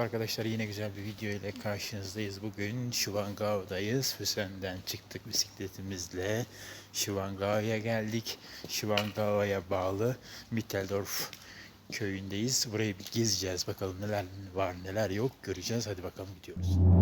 arkadaşlar yine güzel bir video ile karşınızdayız. Bugün Şivangao'dayız. Füsen'den çıktık bisikletimizle. Şivangao'ya geldik. Şivangao'ya bağlı Mitteldorf köyündeyiz. Burayı bir gezeceğiz. Bakalım neler var neler yok göreceğiz. Hadi bakalım gidiyoruz.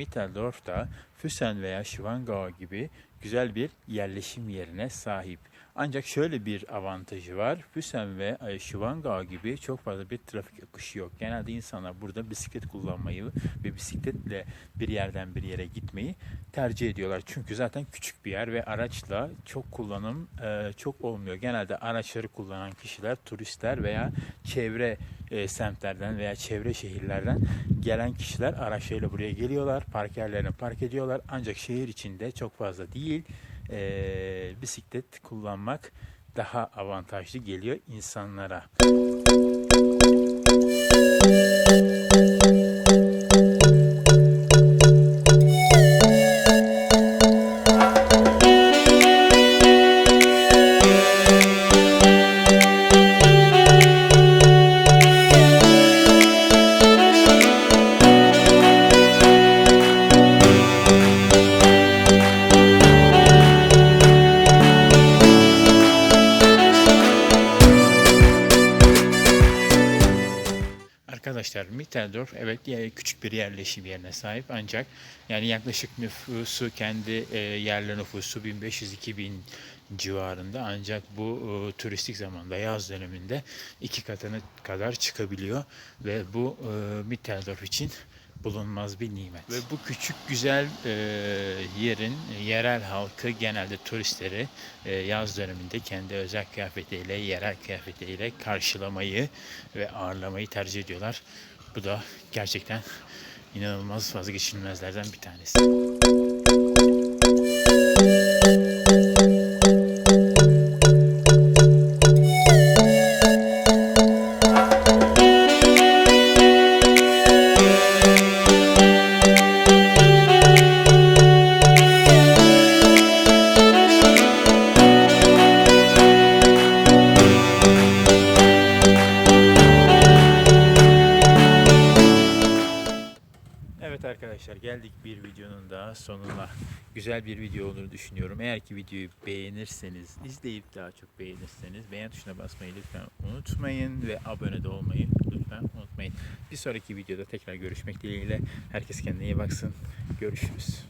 Arkadaşlar Mitteldorf'ta Füssen veya Schwangau gibi güzel bir yerleşim yerine sahip. Ancak şöyle bir avantajı var. Füssen ve e, Schwangau gibi çok fazla bir trafik akışı yok. Genelde insanlar burada bisiklet kullanmayı ve bisikletle bir yerden bir yere gitmeyi tercih ediyorlar. Çünkü zaten küçük bir yer ve araçla çok kullanım e, çok olmuyor. Genelde araçları kullanan kişiler turistler veya çevre e, semtlerden veya çevre şehirlerden gelen kişiler araçlarıyla buraya geliyorlar. Park yerlerine park ediyorlar. Ancak şehir içinde çok fazla değil e, bisiklet kullanmak daha avantajlı geliyor insanlara. Arkadaşlar Mitteldorf evet küçük bir yerleşim yerine sahip ancak yani yaklaşık nüfusu kendi e, yerli nüfusu 1500-2000 civarında ancak bu e, turistik zamanda yaz döneminde iki katına kadar çıkabiliyor ve bu e, Mitteldorf için bulunmaz bir nimet. Ve bu küçük güzel e, yerin yerel halkı genelde turistleri e, yaz döneminde kendi özel kıyafetiyle, yerel kıyafetiyle karşılamayı ve ağırlamayı tercih ediyorlar. Bu da gerçekten inanılmaz vazgeçilmezlerden bir tanesi. Arkadaşlar geldik bir videonun daha sonuna. Güzel bir video olur düşünüyorum. Eğer ki videoyu beğenirseniz, izleyip daha çok beğenirseniz beğen tuşuna basmayı lütfen unutmayın ve abone de olmayı lütfen unutmayın. Bir sonraki videoda tekrar görüşmek dileğiyle. Herkes kendine iyi baksın. Görüşürüz.